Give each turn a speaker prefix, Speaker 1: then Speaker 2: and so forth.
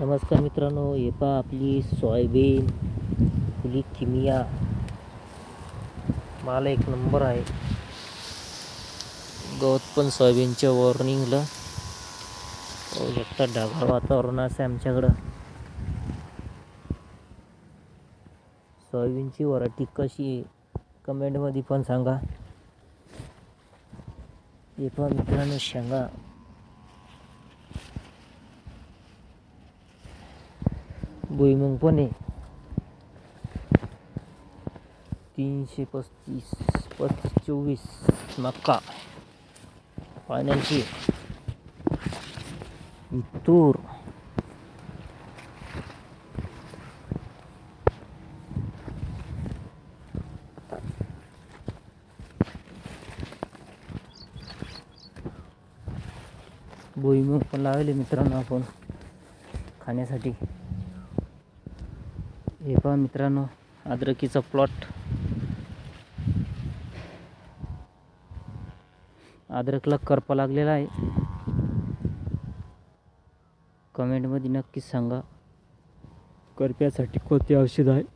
Speaker 1: नमस्कार मित्रांनो हे पहा आपली सोयाबीन फुली किमिया. माल एक नंबर आहे. गवत पण सोयाबीनच्या वॉर्निंगला एकटा ढगाळ वातावरण असं आहे आमच्याकडं. सोयाबीनची व्हरायटी कशी आहे कमेंटमध्ये पण सांगा. हे पण मित्रांनो शेंगा. भुईमुंग पण आहे तीनशे पस्तीस पस्तीस चोवीस मक्का पाण्याची तूर भुईमुग पण लावले मित्रांनो आपण खाण्यासाठी हे पहा मित्रांनो अद्रकीचा प्लॉट अद्रकला करपा लागलेला आहे. कमेंटमध्ये नक्कीच सांगा. करप्यासाठी कोणते औषध आहे